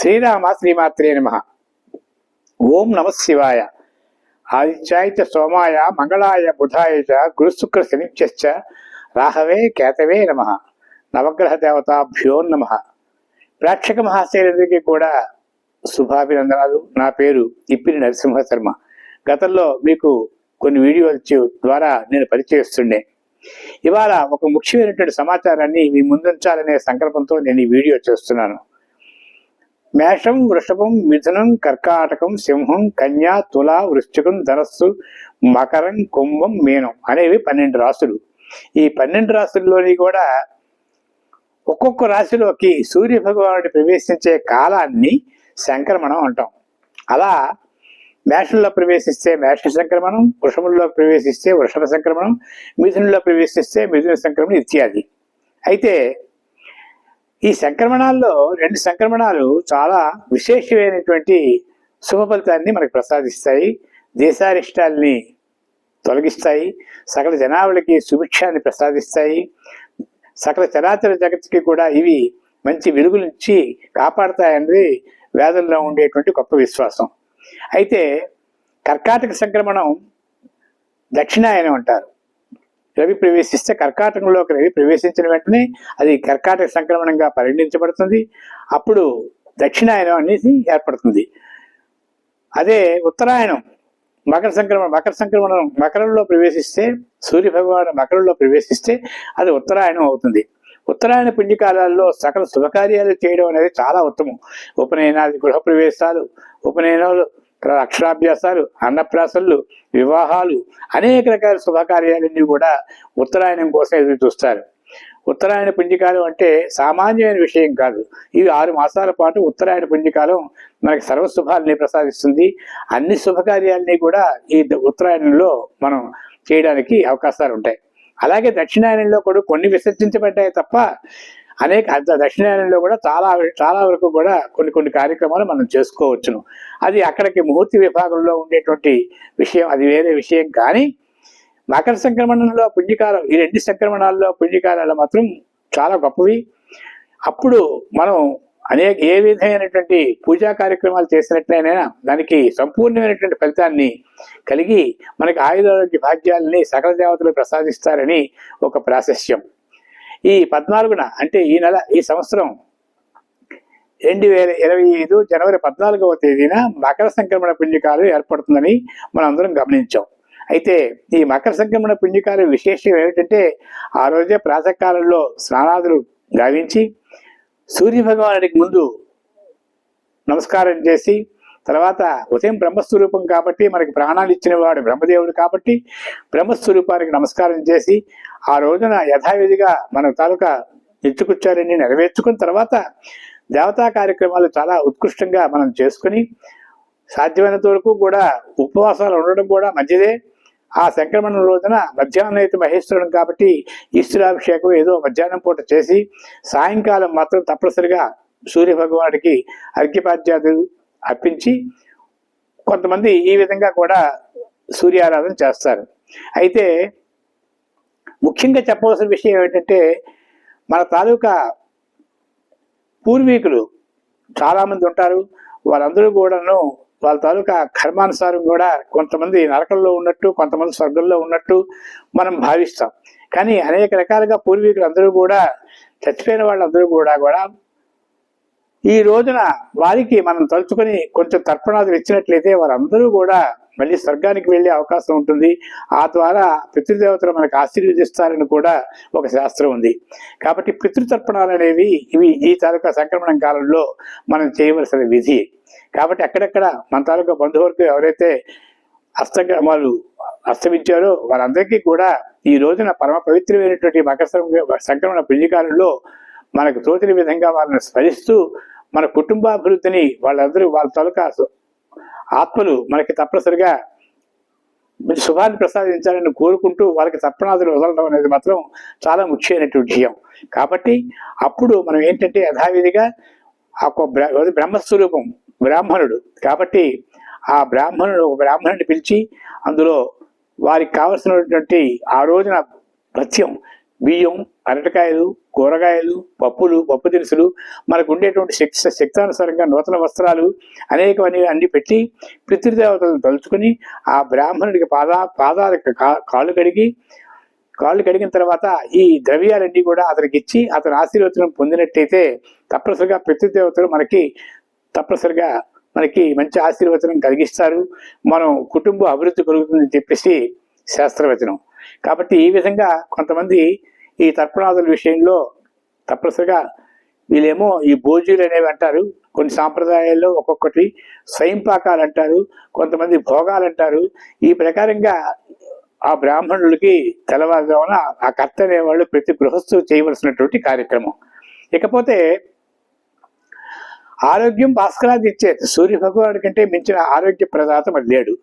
శ్రీరామ శ్రీమాత్రే నమ. ఓం నమ శివాయ. ఆదిత్యాయ సోమాయ మంగళాయ బుధాయ చ గురుశుక్ర శనిశ్చ రాహవే కేతవే నమ. నవగ్రహ దేవతాభ్యో నమ. ప్రేక్షక మహాశైలందరికీ కూడా శుభాభినందనాలు. నా పేరు ఇప్పిరి నరసింహ శర్మ గతంలో మీకు కొన్ని వీడియోల ద్వారా నేను పరిచయిస్తుండే. ఇవాళ ఒక ముఖ్యమైనటువంటి సమాచారాన్ని మీ ముందుంచాలనే సంకల్పంతో నేను ఈ వీడియో చేస్తున్నాను. మేషం వృషభం మిథునం కర్కాటకం సింహం కన్యా తుల వృశ్చికం ధనస్సు మకరం కుంభం మీనం అనేవి పన్నెండు రాసులు ఈ పన్నెండు రాసుల్లోని కూడా ఒక్కొక్క రాశిలోకి సూర్య భగవానుడు ప్రవేశించే కాలాన్ని సంక్రమణం అంటాం. అలా మేషంలో ప్రవేశిస్తే మేష సంక్రమణం వృషభంలో ప్రవేశిస్తే వృషభ సంక్రమణం మిథునంలో ప్రవేశిస్తే మిథున సంక్రమణం ఇత్యాది. అయితే ఈ సంక్రమణాల్లో రెండు సంక్రమణాలు చాలా విశేషమైనటువంటి శుభ ఫలితాన్ని మనకు ప్రసాదిస్తాయి. దేశారిష్టాల్ని తొలగిస్తాయి. సకల జనాభాలకి సుభిక్షాన్ని ప్రసాదిస్తాయి. సకల చరాచర జగత్తుకి కూడా ఇవి మంచి వెలుగునిచ్చి కాపాడతాయన్నది వేదంలో ఉండేటువంటి గొప్ప విశ్వాసం. అయితే కర్కాటక సంక్రమణం దక్షిణాయనం అంటారు. రవి ప్రవేశిస్తే కర్కాటకంలోకి రవి ప్రవేశించిన వెంటనే అది కర్కాటక సంక్రమణంగా పరిగణించబడుతుంది. అప్పుడు దక్షిణాయనం అనేది ఏర్పడుతుంది. అదే ఉత్తరాయణం మకర సంక్రమణ మకర సంక్రమణం మకరంలో ప్రవేశిస్తే సూర్య భగవాను మకరంలో ప్రవేశిస్తే అది ఉత్తరాయణం అవుతుంది. ఉత్తరాయణ పుణ్యకాలాల్లో సకల శుభకార్యాలు చేయడం అనేది చాలా ఉత్తమం. ఉపనయనాది గృహప్రవేశాలు ఉపనయనాలు అక్షరాభ్యాసాలు అన్నప్రాసనలు వివాహాలు అనేక రకాల శుభకార్యాలన్నీ కూడా ఉత్తరాయణం కోసం ఎదురు చూస్తారు. ఉత్తరాయణ పుణ్యకాలం అంటే సామాన్యమైన విషయం కాదు. ఇవి ఆరు మాసాల పాటు ఉత్తరాయణ పుణ్యకాలం మనకి సర్వశుభాలని ప్రసాదిస్తుంది. అన్ని శుభకార్యాలని కూడా ఈ ఉత్తరాయణంలో మనం చేయడానికి అవకాశాలు ఉంటాయి. అలాగే దక్షిణాయనంలో కూడా కొన్ని విసర్జించబడ్డాయి తప్ప అనేక అంత దక్షిణాయనంలో కూడా చాలా చాలా వరకు కూడా కొన్ని కొన్ని కార్యక్రమాలు మనం చేసుకోవచ్చును. అది అక్కడికి ముహూర్తి విభాగంలో ఉండేటువంటి విషయం అది వేరే విషయం కానీ మకర సంక్రమణంలో పుణ్యకాలం ఈ రెండు సంక్రమణాల్లో పుణ్యకాలాలు మాత్రం చాలా గొప్పవి. అప్పుడు మనం అనేక ఏ విధమైనటువంటి పూజా కార్యక్రమాలు చేసినట్లయినా దానికి సంపూర్ణమైనటువంటి ఫలితాన్ని కలిగి మనకి ఆయుధారోగ్య భాగ్యాలని సకల దేవతలు ప్రసాదిస్తారని ఒక ప్రాశస్యం. ఈ పద్నాలుగున అంటే ఈ నెల ఈ సంవత్సరం రెండు వేల ఇరవై ఐదు జనవరి పద్నాలుగవ తేదీన మకర సంక్రమణ పుణ్యకాలం ఏర్పడుతుందని మనం అందరం గమనించాం. అయితే ఈ మకర సంక్రమణ పుణ్యకాలం విశేషం ఏమిటంటే ఆ రోజే ప్రాతకాలంలో స్నానాదులు గావించి సూర్యభగవానుడికి ముందు నమస్కారం చేసి తర్వాత ఉదయం బ్రహ్మస్వరూపం కాబట్టి మనకి ప్రాణాలు ఇచ్చినవాడు బ్రహ్మదేవుడు కాబట్టి బ్రహ్మస్వరూపానికి నమస్కారం చేసి ఆ రోజున యథావిధిగా మన తాలూకా ఎత్తుకొచ్చారని నెరవేర్చుకున్న తర్వాత దేవతా కార్యక్రమాలు చాలా ఉత్కృష్టంగా మనం చేసుకుని సాధ్యమైనంత వరకు కూడా ఉపవాసాలు ఉండడం కూడా మంచిదే. ఆ సంక్రమణం రోజున మధ్యాహ్నం అయితే మహేశ్వరుడు కాబట్టి ఈశ్వరాభిషేకం ఏదో మధ్యాహ్నం పూట చేసి సాయంకాలం మాత్రం తప్పనిసరిగా సూర్య భగవానుడికి అర్ఘ్యపాద్యాదులు అర్పించి కొంతమంది ఈ విధంగా కూడా సూర్యారాధన చేస్తారు. అయితే ముఖ్యంగా చెప్పవలసిన విషయం ఏంటంటే మన తాలూకా పూర్వీకులు చాలామంది ఉంటారు. వాళ్ళందరూ కూడాను వాళ్ళ తాలూకా కర్మానుసారం కూడా కొంతమంది నరకంలో ఉన్నట్టు కొంతమంది స్వర్గంలో ఉన్నట్టు మనం భావిస్తాం. కానీ అనేక రకాలుగా పూర్వీకులు అందరూ కూడా చచ్చిపోయిన వాళ్ళందరూ కూడా కూడా ఈ రోజున వారికి మనం తలుచుకొని కొంచెం తర్పణాదులు ఇచ్చినట్లయితే వారందరూ కూడా మళ్ళీ స్వర్గానికి వెళ్ళే అవకాశం ఉంటుంది. ఆ ద్వారా పితృదేవతలు మనకు ఆశీర్వదిస్తారని కూడా ఒక శాస్త్రం ఉంది. కాబట్టి పితృతర్పణాలు అనేవి ఇవి ఈ తాలూకా సంక్రమణం కాలంలో మనం చేయవలసిన విధి. కాబట్టి అక్కడక్కడ మన తాలూకా బంధువర్గం ఎవరైతే అస్తగ్రమాలు అస్తమించారో వారందరికీ కూడా ఈ రోజున పరమ పవిత్రమైనటువంటి మకర సంక్రమణ పుణ్యకాలంలో మనకు తోచిన విధంగా వాళ్ళని స్మరిస్తూ మన కుటుంబాభివృద్ధిని వాళ్ళందరూ వాళ్ళ తాలూకా ఆత్మలు మనకి తప్పనిసరిగా శుభాన్ని ప్రసాదించాలని కోరుకుంటూ వాళ్ళకి తప్పనాదులు వదలడం అనేది మాత్రం చాలా ముఖ్యమైనటువంటి విషయం. కాబట్టి అప్పుడు మనం ఏంటంటే యథావిధిగా ఒక అది బ్రహ్మస్వరూపం బ్రాహ్మణుడు. కాబట్టి ఆ బ్రాహ్మణుడు ఒక బ్రాహ్మణుడిని పిలిచి అందులో వారికి కావలసినటువంటి ఆ రోజున భత్యం బియ్యం అరటికాయలు కూరగాయలు పప్పులు పప్పు దినుసులు మనకు ఉండేటువంటి శక్తి శక్తానుసారంగా నూతన వస్త్రాలు అనేకమని అన్ని పెట్టి పితృదేవతలను తలుచుకుని ఆ బ్రాహ్మణుడికి పాదా పాదాలకు కా- కాళ్ళు కడిగి కాళ్ళు కడిగిన తర్వాత ఈ ద్రవ్యాలన్నీ కూడా అతనికి ఇచ్చి అతని ఆశీర్వచనం పొందినట్టయితే తప్పనిసరిగా పితృదేవతలు మనకి తప్పనిసరిగా మనకి మంచి ఆశీర్వచనం కలిగిస్తారు. మనం కుటుంబ అభివృద్ధి కలుగుతుందని చెప్పేసి శాస్త్రవచనం. కాబట్టి ఈ విధంగా కొంతమంది ఈ తర్పణాదుల విషయంలో తప్పనిసరిగా వీళ్ళేమో ఈ భోజీలు అనేవి అంటారు. కొన్ని సాంప్రదాయాల్లో ఒక్కొక్కటి స్వయంపాకాలు అంటారు. కొంతమంది భోగాలు అంటారు. ఈ ప్రకారంగా ఆ బ్రాహ్మణులకి తెల్లవారుజామున ఆ కర్త అనేవాళ్ళు ప్రతి గృహస్థు చేయవలసినటువంటి కార్యక్రమం. ఇకపోతే ఆరోగ్యం భాస్కరాది ఇచ్చేది. సూర్య భగవానుడి కంటే మించిన ఆరోగ్య ప్రదాత మరి లేడు.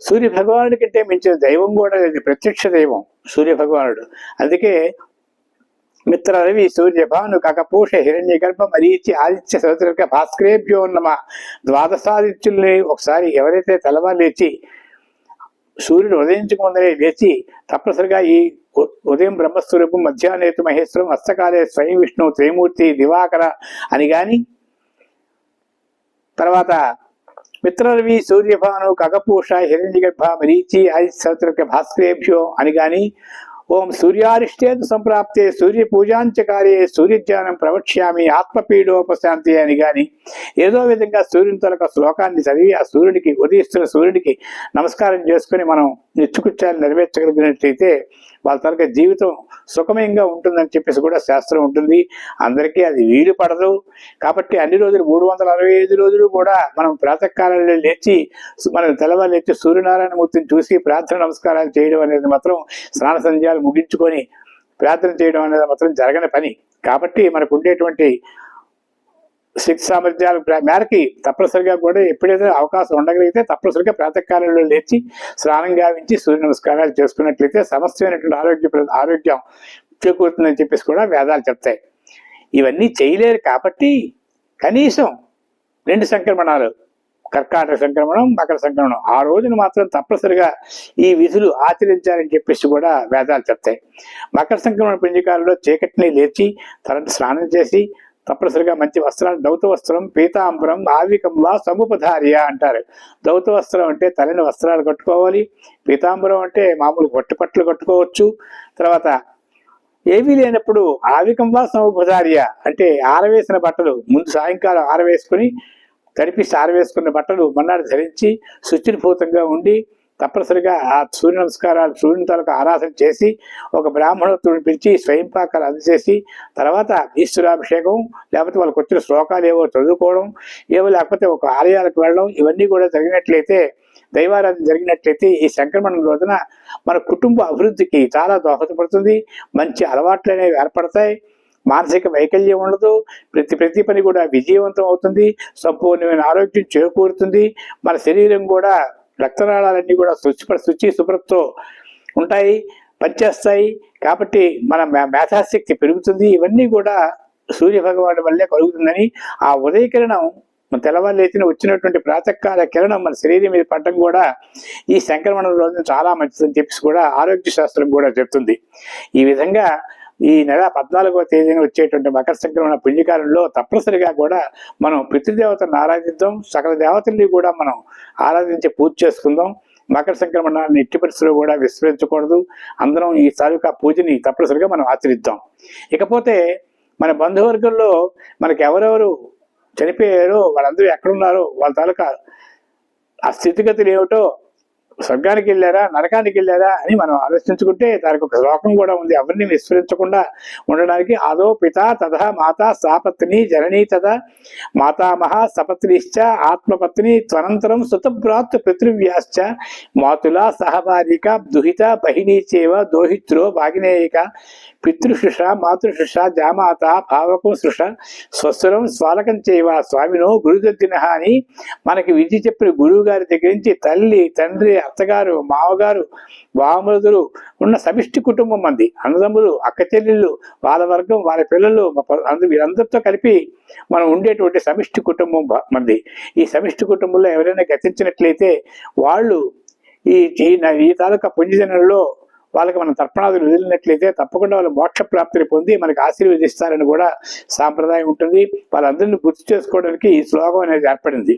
సూర్య భగవానుడి కంటే మించిన దైవం కూడా లేదు ప్రత్యక్ష దైవం సూర్య భగవానుడు అందుకే మిత్ర రవి సూర్య భాను కకపోష హిరణ్య గర్భ మరీచి ఆదిత్య సముద్రక భాస్కరేభ్యో నమ. ద్వాదశాదిత్యుల్ని ఒకసారి ఎవరైతే తెల్లవారు లేచి సూర్యుడు ఉదయించక లేచి తప్పనిసరిగా ఈ ఉ- ఉదయం బ్రహ్మస్వరూపం మధ్యాహ్నేతు మహేశ్వరం అస్తకాలే స్వయం విష్ణు త్రైమూర్తి దివాకర అని కానీ తర్వాత మిత్రరవి సూర్యభాను కగపూష హిరణ్యగర్భ మరీచి ఆదిత్య భాస్కరేభ్యో అని గాని ఓం సూర్యారిష్టేతు సంప్రాప్తే సూర్య పూజాంచకార్యే సూర్యజ్ఞానం ప్రవక్ష్యామి ఆత్మపీడోపశాంతి అని గాని ఏదో విధంగా సూర్యుని తొలక శ్లోకాన్ని చదివి ఆ సూర్యుడికి ఉదయిస్తున్న సూర్యుడికి నమస్కారం చేసుకుని మనం నిత్యకృత్యాలు నెరవేర్చగలిగినట్లయితే వాళ్ళ తరగ జీవితం సుఖమయంగా ఉంటుందని చెప్పేసి కూడా శాస్త్రం ఉంటుంది. అందరికీ అది వీలు పడదు. కాబట్టి అన్ని రోజులు మూడు వందల అరవై ఐదు రోజులు కూడా మనం ప్రాతకాలంలో లేచి మనం తెల్లవారు లేచి సూర్యనారాయణ మూర్తిని చూసి ప్రార్థన నమస్కారాలు చేయడం అనేది మాత్రం స్నాన సంధ్యాలు ముగించుకొని ప్రార్థన చేయడం అనేది మాత్రం జరగని పని. కాబట్టి మనకు ఉండేటువంటి శక్తి సామర్థ్యాల మేరకి తప్పనిసరిగా కూడా ఎప్పుడైతే అవకాశం ఉండగలిగితే తప్పనిసరిగా ప్రాతకాలంలో లేచి స్నానం గావించి సూర్య నమస్కారాలు చేసుకున్నట్లయితే సమస్తమైనటువంటి ఆరోగ్య ప్ర- ఆరోగ్యం చేకూరుతుందని చెప్పేసి కూడా వేదాలు చెప్తాయి. ఇవన్నీ చేయలేరు కాబట్టి కనీసం రెండు సంక్రమణాలు కర్కాటక సంక్రమణం మకర సంక్రమణం ఆ రోజున మాత్రం తప్పనిసరిగా ఈ విధులు ఆచరించాలని చెప్పేసి కూడా వేదాలు చెప్తాయి. మకర సంక్రమణ పుంజికాలలో చీకటిని లేచి తలంటి స్నానం చేసి తప్పనిసరిగా మంచి వస్త్రాలు దౌత వస్త్రం పీతాంబరం ఆవికంలా సముపధార్య అంటారు. దౌత వస్త్రం అంటే తలని వస్త్రాలు కట్టుకోవాలి. పీతాంబరం అంటే మామూలు గొట్టుపట్లు కట్టుకోవచ్చు. తర్వాత ఏమీ లేనప్పుడు ఆవికంలా సముపధార్య అంటే ఆరవేసిన బట్టలు ముందు సాయంకాలం ఆరవేసుకుని తడిపిసి ఆరవేసుకున్న బట్టలు మన్నాడు ధరించి శుచిర్భూతంగా ఉండి తప్పనిసరిగా ఆ సూర్య నమస్కారాలు సూర్యుని తాలూకు ఆరాధన చేసి ఒక బ్రాహ్మణోత్తుడిని పిలిచి స్వయంపాకాలు అందజేసి తర్వాత ఈశ్వరాభిషేకం లేకపోతే వాళ్ళకి వచ్చిన శ్లోకాలు ఏవో చదువుకోవడం ఏవో లేకపోతే ఒక ఆలయాలకు వెళ్ళడం ఇవన్నీ కూడా జరిగినట్లయితే దైవారాధన జరిగినట్లయితే ఈ సంక్రమణ రోజున మన కుటుంబ అభివృద్ధికి చాలా దోహదపడుతుంది. మంచి అలవాట్లు అనేవి ఏర్పడతాయి. మానసిక వైకల్యం ఉండదు. ప్రతి ప్రతి పని కూడా విజయవంతం అవుతుంది. సంపూర్ణమైన ఆరోగ్యం చేకూరుతుంది. మన శరీరం కూడా రక్తనాళాలన్నీ కూడా శుచి శుచి శుభ్రతతో ఉంటాయి పనిచేస్తాయి. కాబట్టి మన మేధాశక్తి పెరుగుతుంది. ఇవన్నీ కూడా సూర్య భగవానుడి వల్లే కలుగుతుందని ఆ ఉదయకిరణం మన తెల్లవారు వచ్చినటువంటి ప్రాతకాల కిరణం మన శరీరం మీద పడటం కూడా ఈ సంక్రమణ రోజున చాలా మంచిదని చెప్పేసి కూడా ఆరోగ్య శాస్త్రం కూడా చెప్తుంది. ఈ విధంగా ఈ నెల పద్నాలుగవ తేదీన వచ్చేటువంటి మకర సంక్రమణ పుణ్యకాలంలో తప్పనిసరిగా కూడా మనం పితృదేవతను ఆరాధిద్దాం సకల దేవతల్ని కూడా మనం ఆరాధించి పూజ చేసుకుందాం. మకర సంక్రమణాన్ని ఎట్టి పరిస్థితుల్లో కూడా విస్మరించకూడదు. అందరం ఈ తాలూకా పూజని తప్పనిసరిగా మనం ఆచరిద్దాం. ఇకపోతే మన బంధువర్గంలో మనకి ఎవరెవరు చనిపోయారో వాళ్ళందరూ ఎక్కడున్నారో వాళ్ళ తాలూకా ఆ స్థితిగతులు ఏమిటో స్వర్గానికి వెళ్ళారా? నరకానికి వెళ్ళారా? అని మనం ఆలోచించుకుంటే దానికి ఒక శ్లోకం కూడా ఉంది. ఎవరిని విస్మరించకుండా ఉండడానికి ఆదో పిత తథా మాత సాపత్ని జననీ తథ మాతామహ సపత్నిశ్చ ఆత్మపత్ని త్వనంతరం సుతభ్రాత్ పితృవ్యాశ్చ. మాతుల సహభారిక దుహిత బహినీ చేవ దోహిత్రో భాగినేయిక పితృశుష మాతృశుష జామాత భావకం సృష. స్వస్సురం స్వాలకం చేయవ స్వామినో గురుదద్దిన అని మనకి విద్య చెప్పిన గురువు గారి దగ్గర నుంచి తల్లి తండ్రి అత్తగారు మామగారు బామరుదులు ఉన్న సమిష్టి కుటుంబం మంది అన్నదమ్ములు అక్క చెల్లెళ్ళు వాళ్ళ వర్గం వాళ్ళ పిల్లలు వీరందరితో కలిపి మనం ఉండేటువంటి సమిష్టి కుటుంబం మంది. ఈ సమిష్టి కుటుంబంలో ఎవరైనా గతించినట్లయితే వాళ్ళు ఈ ఈ తాలూకా పుణ్యజనుల్లో వాళ్ళకి మనం తర్పణాదులు వదిలినట్లయితే తప్పకుండా వాళ్ళు మోక్ష ప్రాప్తిని పొంది మనకు ఆశీర్వదిస్తారని కూడా సాంప్రదాయం ఉంటుంది. వాళ్ళందరినీ గుర్తు చేసుకోవడానికి ఈ శ్లోకం అనేది ఏర్పడింది.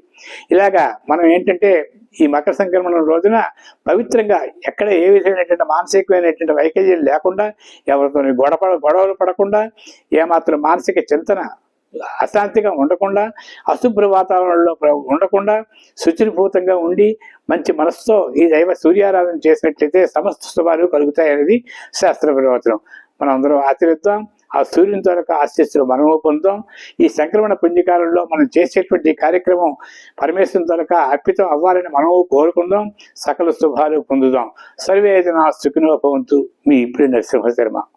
ఇలాగా మనం ఏంటంటే ఈ మకర సంక్రమణ రోజున పవిత్రంగా ఎక్కడ ఏ విధమైనటువంటి మానసికమైనటువంటి వైకల్యం లేకుండా ఎవరితో గొడవ గొడవలు పడకుండా ఏమాత్రం మానసిక చింతన అశాంతిగా ఉండకుండా అశుభ్ర వాతావరణంలో ఉండకుండా శుచిర్భూతంగా ఉండి మంచి మనస్సుతో ఈ దైవ సూర్యారాధన చేసినట్లయితే సమస్త శుభాలు కలుగుతాయనేది శాస్త్ర ప్రవచనం మనం అందరం ఆచరిద్దాం ఆ సూర్యుని తాలూకా ఆశీస్సులు మనము పొందాం ఈ సంక్రమణ పుణ్యకాలంలో మనం చేసేటువంటి కార్యక్రమం పరమేశ్వరుని తాలూకా అర్పితం అవ్వాలని మనము కోరుకుందాం. సకల శుభాలు పొందుదాం. సర్వేదన సుఖినో భవంతు. మీ ఇప్పుడు నరసింహ శర్మ